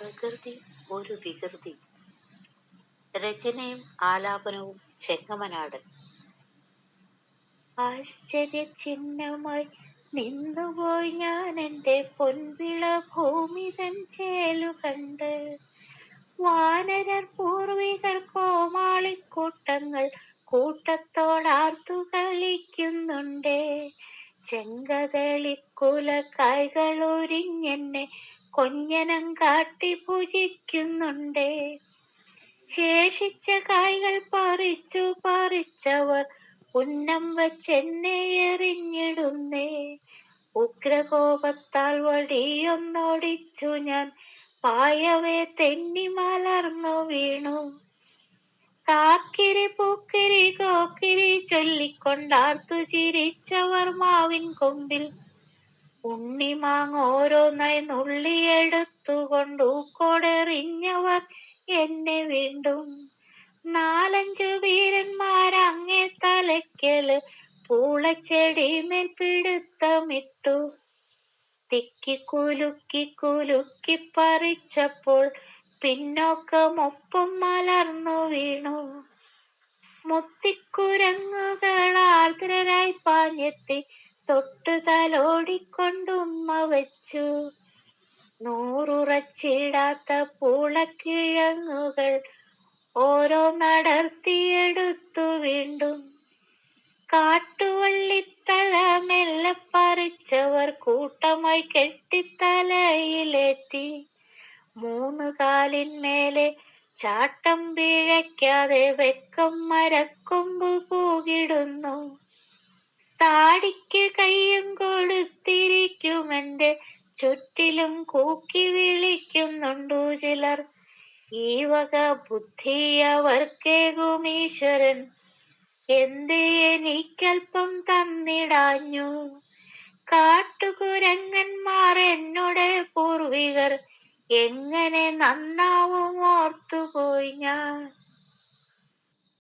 പ്രകൃതി ഒരു വികൃതി. രചനയും ആലാപനവും ചെങ്ങമനാടൻ ആശ്ചര്യചിഹ്നമായി നിന്നുപോയി ഞാൻ എന്റെ പൊൻവിള ഭൂമിതൻ ചേലു കണ്ട്. വാനരർ പൂർവികർ കോമാളിക്കൂട്ടങ്ങൾ കൂട്ടത്തോടാർത്തു കളിക്കുന്നുണ്ടേ. ചെങ്കതളിക്കുല കൈകളൊരിഞ്ഞെന്നെ കൊഞ്ഞനം കാട്ടി പൂജിക്കുന്നുണ്ടേ. ശേഷിച്ച കായ്കൾ പറിച്ചു പറിച്ചവർ ഉന്നം വച്ചെന്നെ എറിഞ്ഞിടുന്നേ. ഉഗ്രകോപത്താൽ വടിയൊന്നോടിച്ചു ഞാൻ പായവേ തെന്നി മലർന്നു വീണു. കാക്കിരി പൂക്കിരി കോക്കിരി ചൊല്ലിക്കൊണ്ടാർത്തു ചിരിച്ചവർ മാവിൻ കൊമ്പിൽ ഉണ്ണിമാങ് ഓരോന്നായി നുള്ളിയെടുത്തുകൊണ്ട് ഊക്കോടെറിഞ്ഞവർ എന്നെ വീണ്ടും. നാലഞ്ചു വീരന്മാരങ്ങേ തലയ്ക്കൽ പൂളച്ചെടിമേൽ പിടുത്തമിട്ടു. തിക്കി കുലുക്കി കുലുക്കി പറിച്ചപ്പോൾ പിന്നോക്കമൊപ്പം മലർന്നു വീണു. മുത്തിക്കുരങ്ങുകൾ ആർദ്രരായി പാഞ്ഞെത്തി തലോടിക്കൊണ്ടുമ്മ വെച്ചു. നൂറുറച്ചിടാത്ത പൂളക്കിഴങ്ങുകൾ ഓരോ നടത്തിയെടുത്തു വീണ്ടും. കാട്ടുവള്ളിത്തല മെല്ലെ പറിച്ചവർ കൂട്ടമായി കെട്ടിത്തലയിലേറ്റി മൂന്ന് കാലിന്മേലെ ചാട്ടം പിഴയ്ക്കാതെ വെക്കം മരക്കൊമ്പ് പൂകിടുന്നു താടിക്ക് കയ്യും കൊടുത്തിരിക്കുമെന്റെ ചുറ്റിലും കൂക്കി വിളിക്കുന്നുണ്ടു ചിലർ. ഈ വക ബുദ്ധി അവർക്കേകുമീശ്വരൻ എന്ത് എനിക്കൽപ്പം തന്നിടാഞ്ഞു? കാട്ടുകുരങ്ങന്മാർ എന്നോട് പൂർവികർ എങ്ങനെ നന്നാവും ഓർത്തുപോയി ഞാൻ.